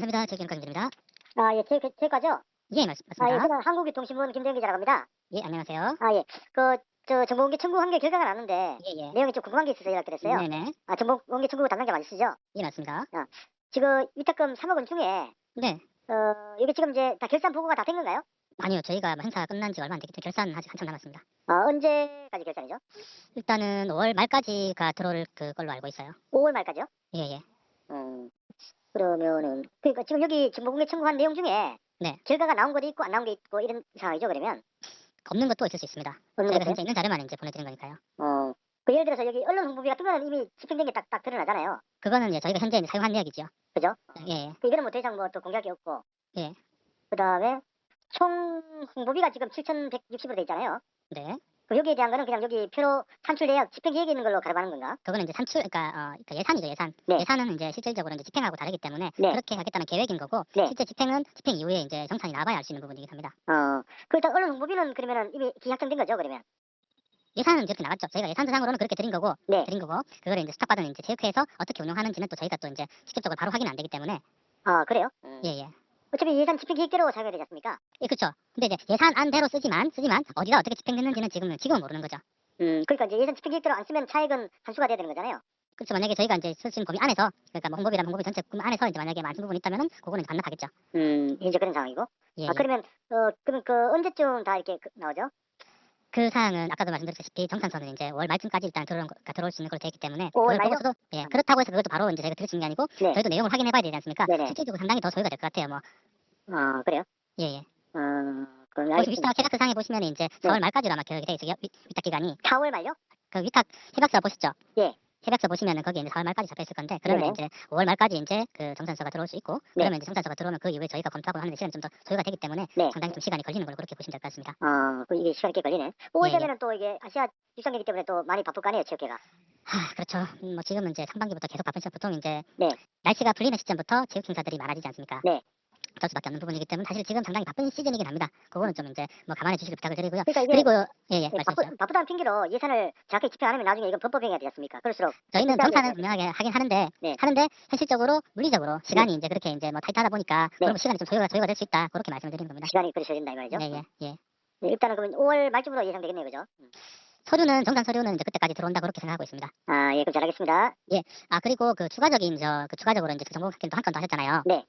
감사합니다. 제기현과입니다. 아, 예, 제, 제 과죠? 예, 맞, 아, 예. 저는 한국유통신문 김대영 기자라고 합니다. 예, 안녕하세요. 아, 예, 그, 저, 정보공개 청구한 게 결과가 났는데, 예, 예. 내용이 좀 궁금한 게 있어서 연락드렸어요. 네네. 아, 정보공개 청구 담당자 맞으시죠? 예, 맞습니다. 지금 위탁금 3억 원 중에, 네. 어, 이게 지금 이제 다 결산 보고가 다 된 건가요? 아니요, 저희가 뭐 행사 끝난 지 얼마 안 됐기 때문에 결산 아직 한참 남았습니다. 어, 언제까지 결산이죠? 일단은 5월 말까지가 들어올 그걸로 알고 있어요. 5월 말까지요? 예, 예. 음, 그러면은, 그러니까 지금 여기 정보공개 청구한 내용 중에, 네. 결과가 나온 것도 있고 안 나온 게 있고 이런 상황이죠, 그러면? 없는 것도 있을 수 있습니다. 없는 저희가 것도? 현재 있는 자료만 이제 보내드린 거니까요. 어, 그 예를 들어서 여기 언론 홍보비 같은 거는 이미 집행된 게 딱, 딱 드러나잖아요. 그거는 이제 저희가 현재 이제 사용한 내역이죠. 그죠? 예, 예. 그 이거는 뭐 더 이상 뭐 또 공개할 게 없고. 예. 그 다음에 총 홍보비가 지금 7,160으로 돼 있잖아요. 네. 그 여기에 대한 거는 그냥 여기 표로 산출 내역 집행 계획에 있는 걸로 가져가는 건가? 그거는 이제 산출, 그러니까, 어, 그러니까 예산이죠, 예산. 네. 예산은 이제 실질적으로 이제 집행하고 다르기 때문에 네. 그렇게 하겠다는 계획인 거고 네. 실제 집행은 집행 이후에 이제 정산이 나와야 알 수 있는 부분이긴 합니다. 어. 그 일단 언론 홍보비는 그러면은 이미 기약정된 거죠, 그러면? 예산은 이렇게 나갔죠. 저희가 예산조상으로는 그렇게 드린 거고 네. 드린 거고 그거를 이제 스탁받은 이제 체육회에서 어떻게 운영하는지는 또 저희가 또 이제 직접적으로 바로 확인 안 되기 때문에 아, 그래요? 음. 예, 예. 어차피 예산 집행 계획대로 사용해야 되지 않습니까? 예, 그렇죠. 근데 이제 예산안대로 쓰지만 쓰지만 어디다 어떻게 집행됐는지는 지금은 지금은 모르는 거죠. 음. 그러니까 이제 예산 집행 계획대로 안 쓰면 차액은 환수가 돼야 되는 거잖아요. 그렇죠. 만약에 저희가 이제 쓰신 범위 안에서 그러니까 뭐 홍보비랑 홍보비 전체 금 안에서 이제 만약에 많은 부분이 있다면은 그거는 이제 반납하겠죠. 음. 현재 그런 상황이고. 예, 아, 예. 그러면 어, 그럼 그 언제쯤 다 이렇게 그- 나오죠? 그 사항은 아까도 말씀드렸다시피 정산서는 이제 5월 말쯤까지 일단 들어올, 거- 들어올 수 있는 걸로 되어 있기 때문에 5월 그걸? 보고서도 예 그렇다고 해서 그것도 바로 이제 저희가 수 있는 게 아니고 네. 저희도 내용을 확인해 봐야 되지 않습니까? 네네. 실질적으로 상당히 더 소요가 될 것 같아요. 뭐 아, 그래요? 예, 예. 어, 그럼 알겠습니다. 위탁 계약서 상에 보시면 이제 네. 4월 말까지로 아마 계획이 돼 있어요. 위- 위탁 기간이 4월 말요? 그 위탁 협약서 보셨죠? 예. 협약서 보시면은 거기 이제 4월 말까지 잡혀 있을 건데 그러면 네네. 이제 5월 말까지 이제 그 정산서가 들어올 수 있고 네. 그러면 이제 정산서가 들어오면 그 이후에 저희가 검토하고 하는데 시간이 좀 더 소요가 되기 때문에 네. 상당히 좀 시간이 걸리는 걸로 그렇게 보시면 될 것 같습니다. 아, 그 이게 시간이 꽤 걸리네. 5월 예, 예. 되면은 또 이게 아시아 육상이기 때문에 또 많이 바쁠 거 아니에요, 체육회가. 하, 그렇죠. 음, 뭐 지금은 이제 상반기부터 계속 바쁜 시점 보통 이제 네. 날씨가 풀리는 시점부터 체육 행사들이 많아지지 않습니까? 네. 어쩔 수밖에 없는 부분이기 때문에 사실 지금 상당히 바쁜 시즌이긴 합니다. 그거는 좀 이제 뭐 감안해 주시길 부탁을 드리고요. 그러니까 그리고 예 예 예, 말씀해 바쁘. 바쁘다는 핑계로 예산을 정확히 집행 안 하면 나중에 이건 범법행위가 되지 않습니까? 그럴수록 저희는 정산은 네. 분명하게 하긴 하는데 네. 하는데 현실적으로 물리적으로 시간이 이제 그렇게 이제 뭐 타이트하다 보니까 네. 그러면 시간이 좀 소요가 소요가 될 수 있다 그렇게 말씀을 드리는 겁니다. 시간이 그리 소진다 이 말이죠. 예 예 예. 네, 일단은 그러면 5월 말쯤으로 예상되겠네요, 그죠? 음. 서류는 정산 서류는 이제 그때까지 들어온다 그렇게 생각하고 있습니다. 아, 예, 그럼 잘하겠습니다. 아 그리고 그 추가적인 저 그 추가적으로 이제 그 정보 확인도 한 건 더 하셨잖아요. 네.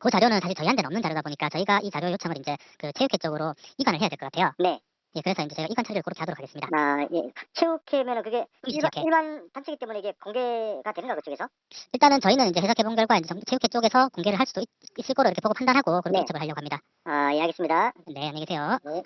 그 자료는 사실 저희한테는 없는 자료다 보니까 저희가 이 자료 요청을 이제 그 체육회 쪽으로 이관을 해야 될 것 같아요. 네. 예, 그래서 이제 저희가 이관 처리를 그렇게 하도록 하겠습니다. 아, 예. 체육회면은 그게 일반, 체육회. 일반 단체이기 때문에 이게 공개가 되는가, 그쪽에서? 일단은 저희는 이제 해석해 본 결과 이제 정- 체육회 쪽에서 공개를 할 수도 있, 을 거로 이렇게 보고 판단하고 그렇게 네. 이첩을 하려고 합니다. 아, 예, 알겠습니다. 네, 안녕히 계세요. 네.